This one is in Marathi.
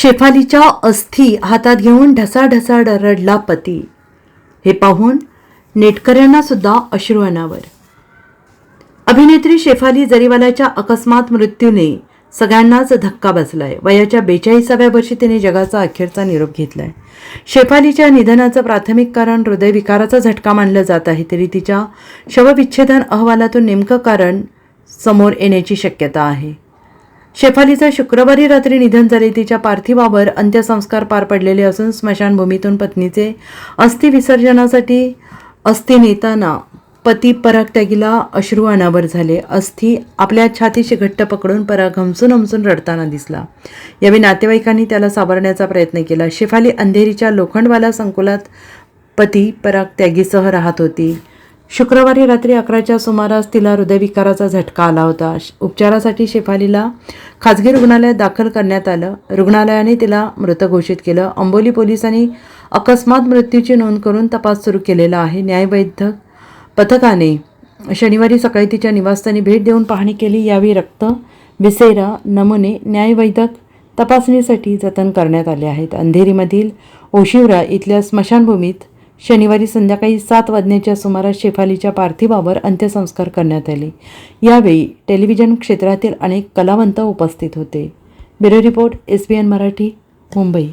शेफालीच्या अस्थी हातात घेऊन ढसाढसा रडला पती. हे पाहून नेटकऱ्यांना सुद्धा अश्रू अनावर. अभिनेत्री शेफाली जरीवालाच्या अकस्मात मृत्यूने सगळ्यांनाच धक्का बसलाय. वयाच्या बेचाळीसाव्या वर्षी तिने जगाचा अखेरचा निरोप घेतलाय. शेफालीच्या निधनाचं प्राथमिक कारण हृदयविकाराचा झटका मानलं जात आहे तरी तिच्या शवविच्छेदन अहवालातून नेमकं कारण समोर येण्याची शक्यता आहे. शेफालीचं शुक्रवारी रात्री निधन झाले. तिच्या पार्थिवावर अंत्यसंस्कार पार पडलेले असून स्मशानभूमीतून पत्नीचे अस्थि विसर्जनासाठी अस्थि नेताना पती पराग त्यागीला अश्रू अनावर झाले. अस्थि आपल्या छातीशी घट्ट पकडून पराग हमसून हमसून रडताना दिसला. यावेळी नातेवाईकांनी त्याला सावरण्याचा प्रयत्न केला. शेफाली अंधेरीच्या लोखंडवाला संकुलात पती पराग त्यागीसह राहत होती. शुक्रवारी रात्री अकराच्या सुमारास तिला हृदयविकाराचा झटका आला होता. उपचारासाठी शेफालीला खाजगी रुग्णालयात दाखल करण्यात आलं. रुग्णालयाने तिला मृत घोषित केलं. अंबोली पोलिसांनी अकस्मात मृत्यूची नोंद करून तपास सुरू केलेला आहे. न्यायवैद्यक पथकाने शनिवारी सकाळी तिच्या निवासस्थानी भेट देऊन पाहणी केली. यावेळी रक्त विसेरा नमुने न्यायवैद्यक तपासणीसाठी जतन करण्यात आले आहेत. अंधेरीमधील ओशिवरा इथल्या स्मशानभूमीत शनिवारी संध्याकाळी सात वाजण्याच्या सुमारास शेफालीच्या पार्थिवावर अंत्यसंस्कार करण्यात आले. यावेळी टेलिव्हिजन क्षेत्रातील अनेक कलावंत उपस्थित होते. Bureau report S B N Marathi Mumbai.